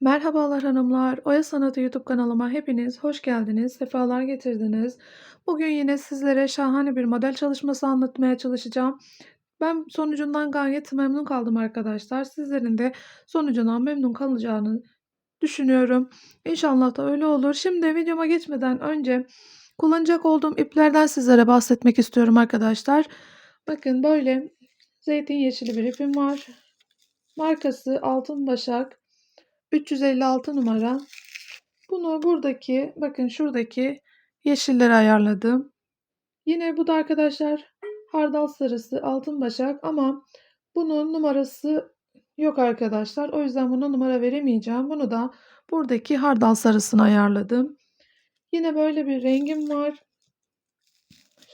Merhabalar hanımlar, Oya Sanatı YouTube kanalıma hepiniz hoş geldiniz, sefalar getirdiniz. Bugün yine sizlere şahane bir model çalışması anlatmaya çalışacağım. Ben sonucundan gayet memnun kaldım arkadaşlar. Sizlerin de sonucundan memnun kalacağını düşünüyorum. İnşallah da öyle olur. Şimdi videoma geçmeden önce kullanacak olduğum iplerden sizlere bahsetmek istiyorum arkadaşlar. Bakın böyle zeytin yeşili bir ipim var. Markası Altın Başak. 356 numara. Bunu buradaki bakın şuradaki yeşillere ayarladım. Yine bu da arkadaşlar hardal sarısı altın başak ama bunun numarası yok arkadaşlar. O yüzden buna numara veremeyeceğim. Bunu da buradaki hardal sarısını ayarladım. Yine böyle bir rengim var.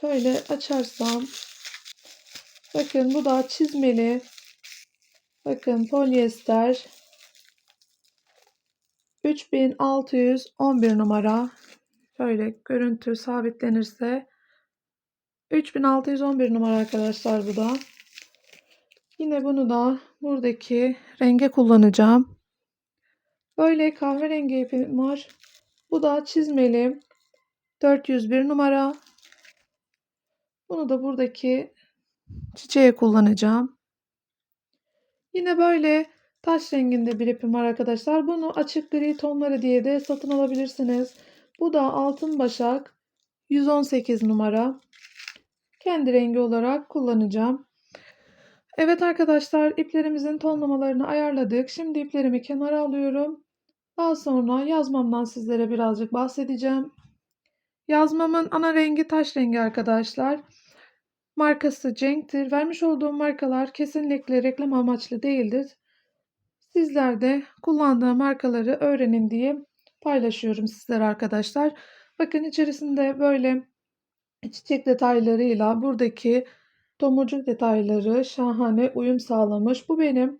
Şöyle açarsam bakın bu da çizmeli. Bakın polyester 3611 numara. Şöyle görüntü sabitlenirse 3611 numara arkadaşlar bu da. Yine bunu da buradaki renge kullanacağım. Böyle kahverengi ipim var. Bu da çizmeli 401 numara. Bunu da buradaki çiçeğe kullanacağım. Yine böyle taş renginde bir ipim var arkadaşlar. Bunu açık gri tonları diye de satın alabilirsiniz. Bu da altın başak 118 numara. Kendi rengi olarak kullanacağım. Evet arkadaşlar iplerimizin tonlamalarını ayarladık. Şimdi iplerimi kenara alıyorum. Daha sonra yazmamdan sizlere birazcık bahsedeceğim. Yazmamın ana rengi taş rengi arkadaşlar. Markası Cenk'tir. Vermiş olduğum markalar kesinlikle reklam amaçlı değildir. Sizler de kullandığım markaları öğrenin diye paylaşıyorum sizlere arkadaşlar. Bakın içerisinde böyle çiçek detaylarıyla buradaki tomurcuk detayları şahane uyum sağlamış. Bu benim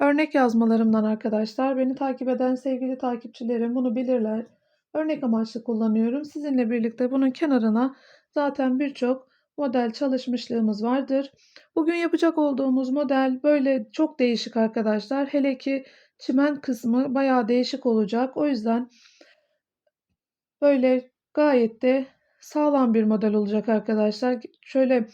örnek yazmalarımdan arkadaşlar. Beni takip eden sevgili takipçilerim bunu bilirler. Örnek amaçlı kullanıyorum. Sizinle birlikte bunun kenarına zaten birçok model çalışmışlığımız vardır. Bugün yapacak olduğumuz model böyle çok değişik arkadaşlar. Hele ki çimen kısmı bayağı değişik olacak. O yüzden böyle gayet de sağlam bir model olacak arkadaşlar. Şöyle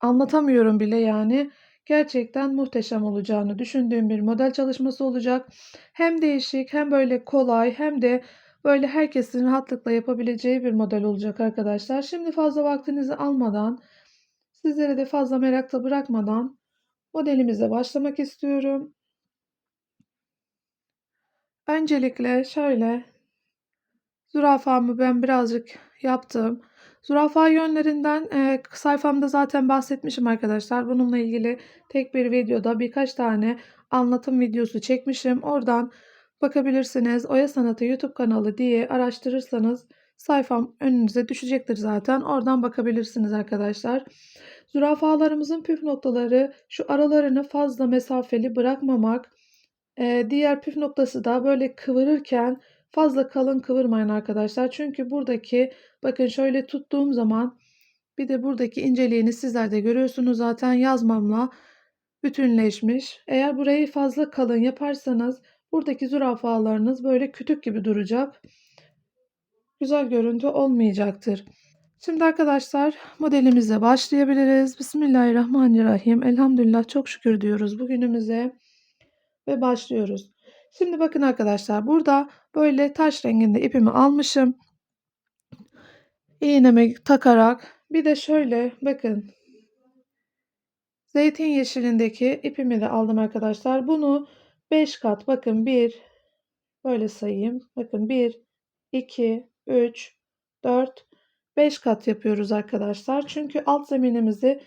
anlatamıyorum bile yani. Gerçekten muhteşem olacağını düşündüğüm bir model çalışması olacak. Hem değişik hem böyle kolay hem de böyle herkesin rahatlıkla yapabileceği bir model olacak arkadaşlar. Şimdi fazla vaktinizi almadan sizlere de fazla merakta bırakmadan modelimize başlamak istiyorum. Öncelikle şöyle zürafamı ben birazcık yaptım. Zürafa yönlerinden e, sayfamda zaten bahsetmişim arkadaşlar. Bununla ilgili tek bir videoda birkaç tane anlatım videosu çekmişim. Oradan bakabilirsiniz. Oya Sanatı YouTube kanalı diye araştırırsanız sayfam önünüze düşecektir zaten. Oradan bakabilirsiniz arkadaşlar. Zürafalarımızın püf noktaları şu aralarını fazla mesafeli bırakmamak. Ee, diğer püf noktası da böyle kıvırırken fazla kalın kıvırmayın arkadaşlar. Çünkü buradaki bakın şöyle tuttuğum zaman bir de buradaki inceliğini sizler de görüyorsunuz zaten yazmamla bütünleşmiş. Eğer burayı fazla kalın yaparsanız buradaki zürafalarınız böyle kütük gibi duracak. Güzel görüntü olmayacaktır. Şimdi arkadaşlar modelimize başlayabiliriz. Bismillahirrahmanirrahim. Elhamdülillah çok şükür diyoruz bugünümüze ve başlıyoruz. Şimdi bakın arkadaşlar burada böyle taş renginde ipimi almışım. İğnemi takarak bir de şöyle bakın zeytin yeşilindeki ipimi de aldım arkadaşlar. Bunu 5 kat bakın 1 böyle sayayım. Bakın 1 2 3 4 5 kat yapıyoruz arkadaşlar. Çünkü alt zeminimizi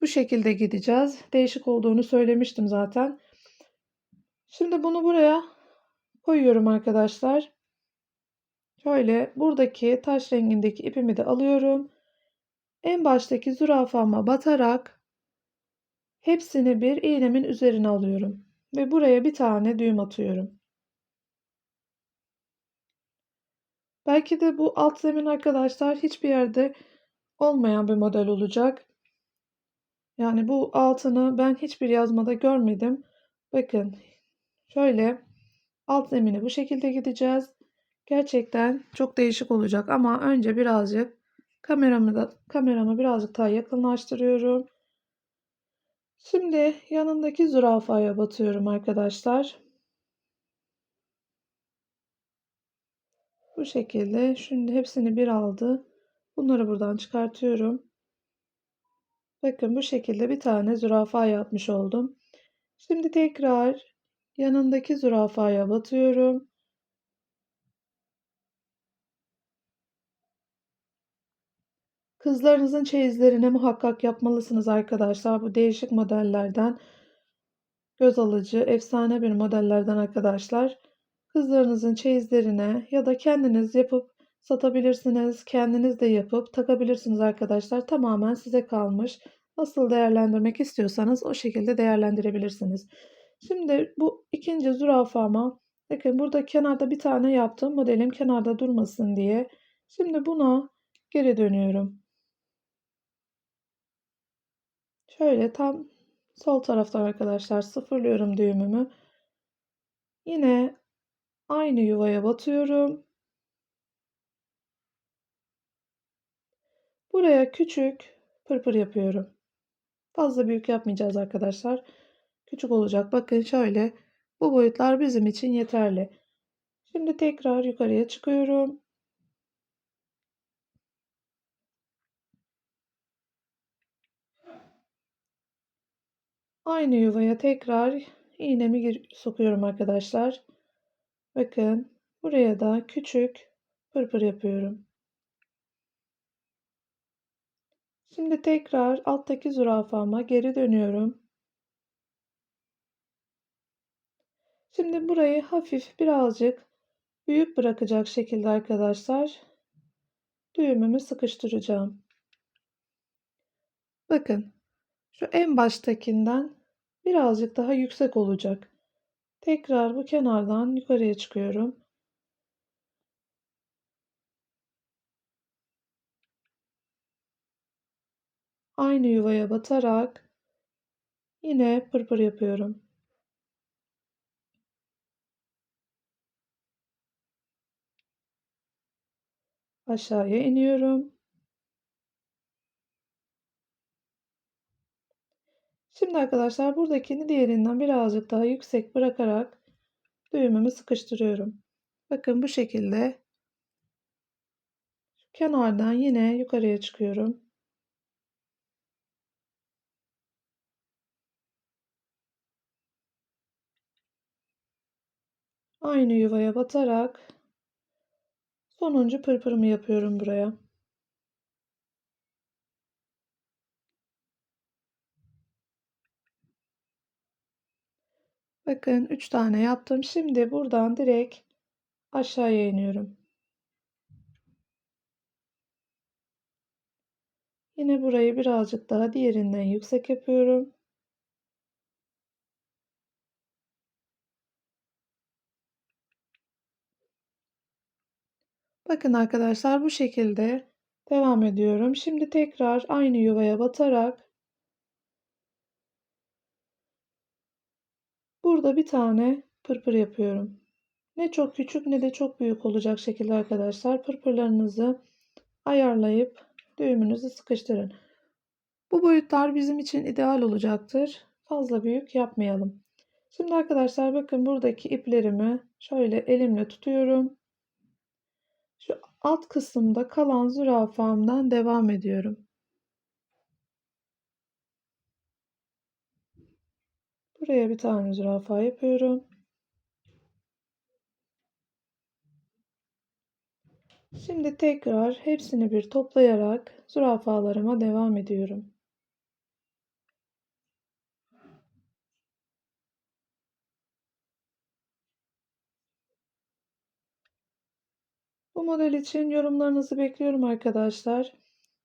bu şekilde gideceğiz. Değişik olduğunu söylemiştim zaten. Şimdi bunu buraya koyuyorum arkadaşlar. Şöyle buradaki taş rengindeki ipimi de alıyorum. En baştaki zürafama batarak hepsini bir iğnemin üzerine alıyorum. Ve buraya bir tane düğüm atıyorum. Belki de bu alt zemin arkadaşlar hiçbir yerde olmayan bir model olacak. Yani bu altını ben hiçbir yazmada görmedim. Bakın şöyle Alt zemini bu şekilde gideceğiz. Gerçekten çok değişik olacak ama önce birazcık kameramı da kameramı birazcık daha yakınlaştırıyorum. Şimdi yanındaki zürafaya batıyorum arkadaşlar. Bu şekilde şimdi hepsini bir aldı. Bunları buradan çıkartıyorum. Bakın bu şekilde bir tane zürafa yapmış oldum. Şimdi tekrar yanındaki zürafaya batıyorum. Kızlarınızın çeyizlerine muhakkak yapmalısınız arkadaşlar. Bu değişik modellerden göz alıcı, efsane bir modellerden arkadaşlar. Kızlarınızın çeyizlerine ya da kendiniz yapıp satabilirsiniz. Kendiniz de yapıp takabilirsiniz arkadaşlar. Tamamen size kalmış. Nasıl değerlendirmek istiyorsanız o şekilde değerlendirebilirsiniz. Şimdi bu ikinci zürafama bakın burada kenarda bir tane yaptım. Modelim kenarda durmasın diye. Şimdi buna geri dönüyorum. Şöyle tam sol taraftan arkadaşlar sıfırlıyorum düğümümü. Yine aynı yuvaya batıyorum. Buraya küçük pırpır yapıyorum. Fazla büyük yapmayacağız arkadaşlar. Küçük olacak. Bakın şöyle bu boyutlar bizim için yeterli. Şimdi tekrar yukarıya çıkıyorum. Aynı yuvaya tekrar iğnemi sokuyorum arkadaşlar. Bakın buraya da küçük pırpır yapıyorum. Şimdi tekrar alttaki zürafama geri dönüyorum. Şimdi burayı hafif birazcık büyük bırakacak şekilde arkadaşlar düğümümü sıkıştıracağım. Bakın şu en baştakinden birazcık daha yüksek olacak. Tekrar bu kenardan yukarıya çıkıyorum. Aynı yuvaya batarak yine pırpır yapıyorum. Aşağıya iniyorum. Şimdi arkadaşlar buradakini diğerinden birazcık daha yüksek bırakarak düğümümü sıkıştırıyorum. Bakın bu şekilde kenardan yine yukarıya çıkıyorum. Aynı yuvaya batarak sonuncu pırpırımı yapıyorum buraya. Bakın 3 tane yaptım. Şimdi buradan direkt aşağıya iniyorum. Yine burayı birazcık daha diğerinden yüksek yapıyorum. Bakın arkadaşlar bu şekilde devam ediyorum. Şimdi tekrar aynı yuvaya batarak burada bir tane pırpır yapıyorum. Ne çok küçük ne de çok büyük olacak şekilde arkadaşlar pırpırlarınızı ayarlayıp düğümünüzü sıkıştırın. Bu boyutlar bizim için ideal olacaktır. Fazla büyük yapmayalım. Şimdi arkadaşlar bakın buradaki iplerimi şöyle elimle tutuyorum. Şu alt kısımda kalan zürafamdan devam ediyorum. Buraya bir tane zürafa yapıyorum. Şimdi tekrar hepsini bir toplayarak zürafalarıma devam ediyorum. Bu model için yorumlarınızı bekliyorum arkadaşlar.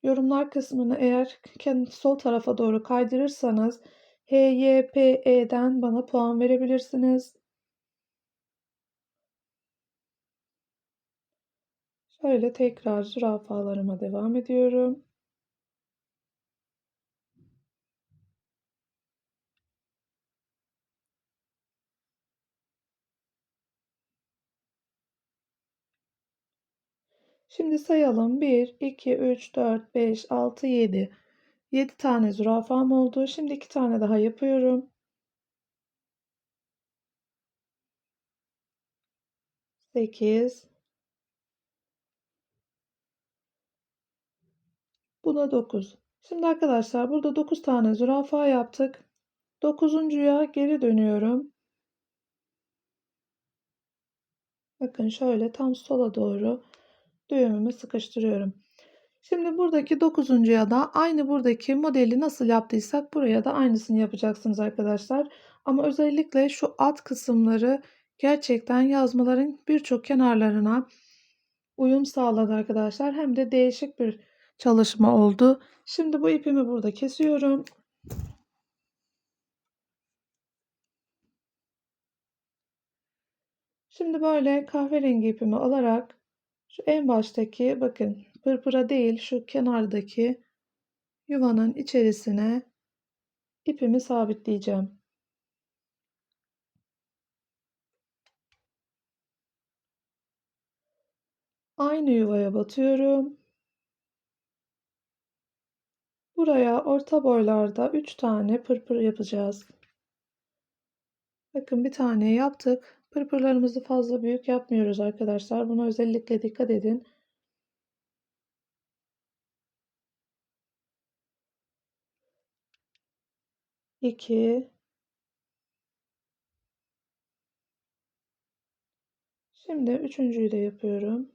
Yorumlar kısmını eğer sol tarafa doğru kaydırırsanız HYPE'den bana puan verebilirsiniz. Şöyle tekrar zürafalarıma devam ediyorum. Şimdi sayalım. 1, 2, 3, 4, 5, 6, 7. 7 tane zürafam oldu. Şimdi 2 tane daha yapıyorum. 8. Bu da 9. Şimdi arkadaşlar burada 9 tane zürafa yaptık. 9.ya geri dönüyorum. Bakın şöyle tam sola doğru düğümümü sıkıştırıyorum. Şimdi buradaki 9.ya da aynı buradaki modeli nasıl yaptıysak buraya da aynısını yapacaksınız arkadaşlar. Ama özellikle şu alt kısımları gerçekten yazmaların birçok kenarlarına uyum sağladı arkadaşlar. Hem de değişik bir çalışma oldu. Şimdi bu ipimi burada kesiyorum. Şimdi böyle kahverengi ipimi alarak şu en baştaki bakın pırpıra değil şu kenardaki yuvanın içerisine ipimi sabitleyeceğim. Aynı yuvaya batıyorum. Buraya orta boylarda 3 tane pırpır yapacağız. Bakın bir tane yaptık. Pırpırlarımızı fazla büyük yapmıyoruz arkadaşlar. Buna özellikle dikkat edin. İki. Şimdi üçüncüyü de yapıyorum.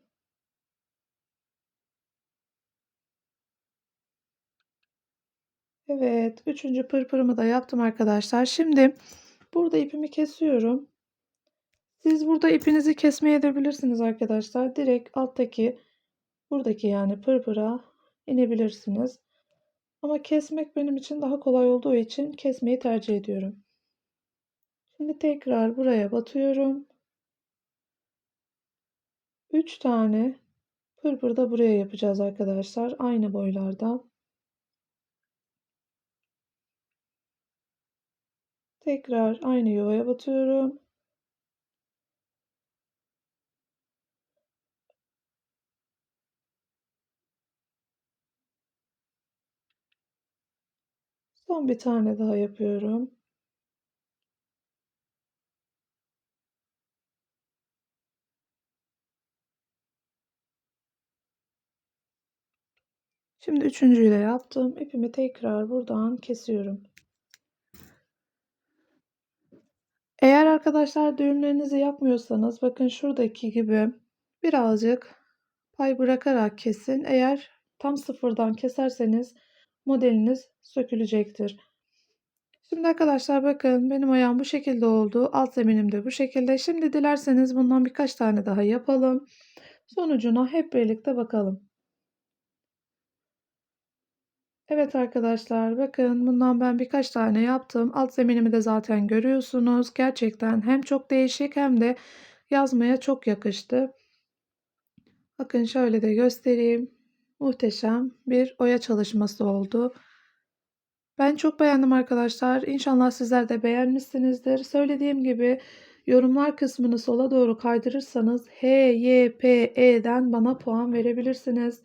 Evet, üçüncü pırpırımı da yaptım arkadaşlar. Şimdi burada ipimi kesiyorum. Siz burada ipinizi kesmeye edebilirsiniz arkadaşlar. Direkt alttaki buradaki yani pırpıra inebilirsiniz. Ama kesmek benim için daha kolay olduğu için kesmeyi tercih ediyorum. Şimdi tekrar buraya batıyorum. 3 tane pırpır da buraya yapacağız arkadaşlar. Aynı boylarda. Tekrar aynı yuvaya batıyorum. Son bir tane daha yapıyorum. Şimdi üçüncüyü de yaptım. İpimi tekrar buradan kesiyorum. Eğer arkadaşlar düğümlerinizi yapmıyorsanız bakın şuradaki gibi birazcık pay bırakarak kesin. Eğer tam sıfırdan keserseniz modeliniz sökülecektir. Şimdi arkadaşlar bakın benim ayağım bu şekilde oldu. Alt zeminim de bu şekilde. Şimdi dilerseniz bundan birkaç tane daha yapalım. Sonucuna hep birlikte bakalım. Evet arkadaşlar bakın bundan ben birkaç tane yaptım. Alt zeminimi de zaten görüyorsunuz. Gerçekten hem çok değişik hem de yazmaya çok yakıştı. Bakın şöyle de göstereyim. Muhteşem bir oya çalışması oldu. Ben çok beğendim arkadaşlar. İnşallah sizler de beğenmişsinizdir. Söylediğim gibi yorumlar kısmını sola doğru kaydırırsanız H, Y, P, E'den bana puan verebilirsiniz.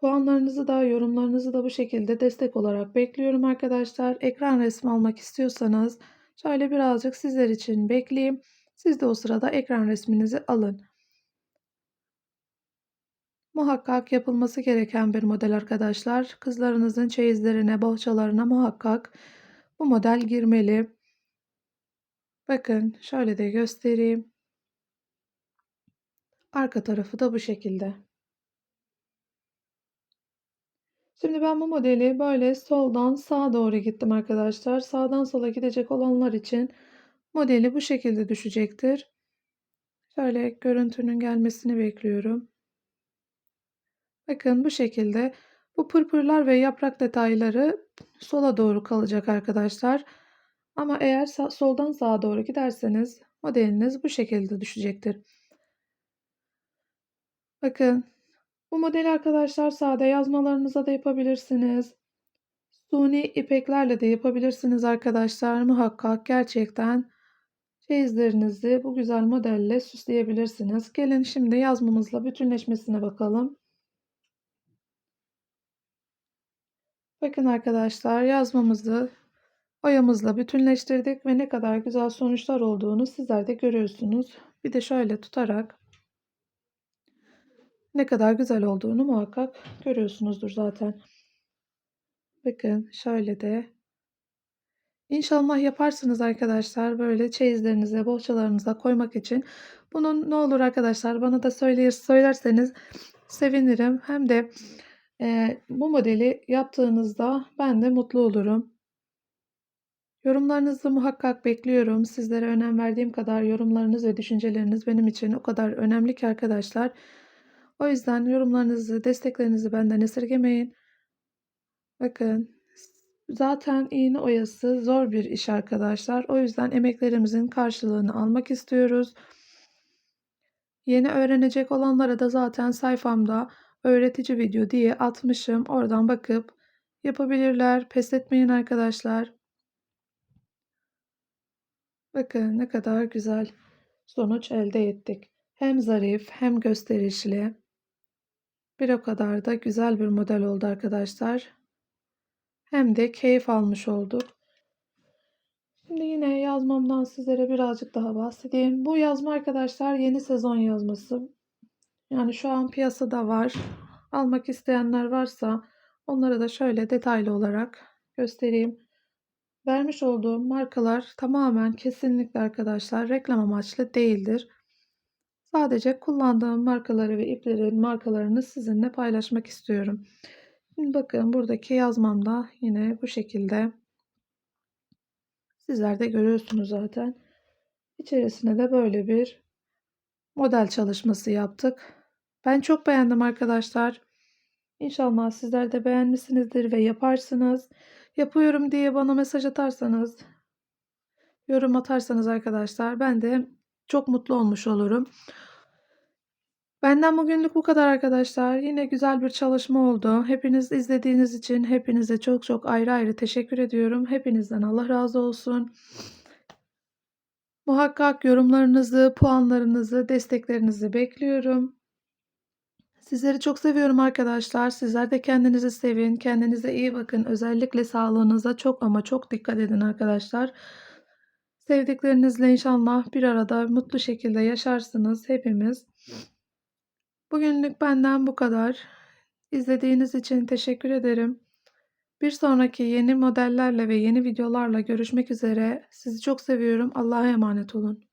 Puanlarınızı da yorumlarınızı da bu şekilde destek olarak bekliyorum arkadaşlar. Ekran resmi almak istiyorsanız şöyle birazcık sizler için bekleyeyim. Siz de o sırada ekran resminizi alın. Muhakkak yapılması gereken bir model arkadaşlar. Kızlarınızın çeyizlerine, bohçalarına muhakkak bu model girmeli. Bakın şöyle de göstereyim. Arka tarafı da bu şekilde. Şimdi ben bu modeli böyle soldan sağa doğru gittim arkadaşlar. Sağdan sola gidecek olanlar için modeli bu şekilde düşecektir. Şöyle görüntünün gelmesini bekliyorum. Bakın bu şekilde bu pırpırlar ve yaprak detayları sola doğru kalacak arkadaşlar. Ama eğer soldan sağa doğru giderseniz modeliniz bu şekilde düşecektir. Bakın bu modeli arkadaşlar sade yazmalarınıza da yapabilirsiniz. Suni ipeklerle de yapabilirsiniz arkadaşlar. Muhakkak gerçekten çeyizlerinizi bu güzel modelle süsleyebilirsiniz. Gelin şimdi yazmamızla bütünleşmesine bakalım. Bakın arkadaşlar yazmamızı oyamızla bütünleştirdik ve ne kadar güzel sonuçlar olduğunu sizler de görüyorsunuz. Bir de şöyle tutarak ne kadar güzel olduğunu muhakkak görüyorsunuzdur zaten. Bakın şöyle de İnşallah yaparsınız arkadaşlar böyle çeyizlerinize, bohçalarınıza koymak için. Bunun ne olur arkadaşlar bana da söyler, söylerseniz sevinirim. Hem de bu modeli yaptığınızda ben de mutlu olurum. Yorumlarınızı muhakkak bekliyorum. Sizlere önem verdiğim kadar yorumlarınız ve düşünceleriniz benim için o kadar önemli ki arkadaşlar. O yüzden yorumlarınızı, desteklerinizi benden esirgemeyin. Bakın Zaten iğne oyası zor bir iş arkadaşlar. O yüzden emeklerimizin karşılığını almak istiyoruz. Yeni öğrenecek olanlara da zaten sayfamda öğretici video diye atmışım. Oradan bakıp yapabilirler. Pes etmeyin arkadaşlar. Bakın ne kadar güzel sonuç elde ettik. Hem zarif hem gösterişli. Bir o kadar da güzel bir model oldu arkadaşlar hem de keyif almış olduk. Şimdi yine yazmamdan sizlere birazcık daha bahsedeyim. Bu yazma arkadaşlar yeni sezon yazması. Yani şu an piyasada var. Almak isteyenler varsa onları da şöyle detaylı olarak göstereyim. Vermiş olduğum markalar tamamen kesinlikle arkadaşlar reklam amaçlı değildir. Sadece kullandığım markaları ve iplerin markalarını sizinle paylaşmak istiyorum. Şimdi bakın buradaki yazmamda yine bu şekilde. Sizler de görüyorsunuz zaten. İçerisine de böyle bir model çalışması yaptık. Ben çok beğendim arkadaşlar. İnşallah sizler de beğenmişsinizdir ve yaparsınız. Yapıyorum diye bana mesaj atarsanız, yorum atarsanız arkadaşlar ben de çok mutlu olmuş olurum. Benden bugünlük bu kadar arkadaşlar. Yine güzel bir çalışma oldu. Hepiniz izlediğiniz için hepinize çok çok ayrı ayrı teşekkür ediyorum. Hepinizden Allah razı olsun. Muhakkak yorumlarınızı, puanlarınızı, desteklerinizi bekliyorum. Sizleri çok seviyorum arkadaşlar. Sizler de kendinizi sevin. Kendinize iyi bakın. Özellikle sağlığınıza çok ama çok dikkat edin arkadaşlar. Sevdiklerinizle inşallah bir arada mutlu şekilde yaşarsınız hepimiz. Bugünlük benden bu kadar. İzlediğiniz için teşekkür ederim. Bir sonraki yeni modellerle ve yeni videolarla görüşmek üzere. Sizi çok seviyorum. Allah'a emanet olun.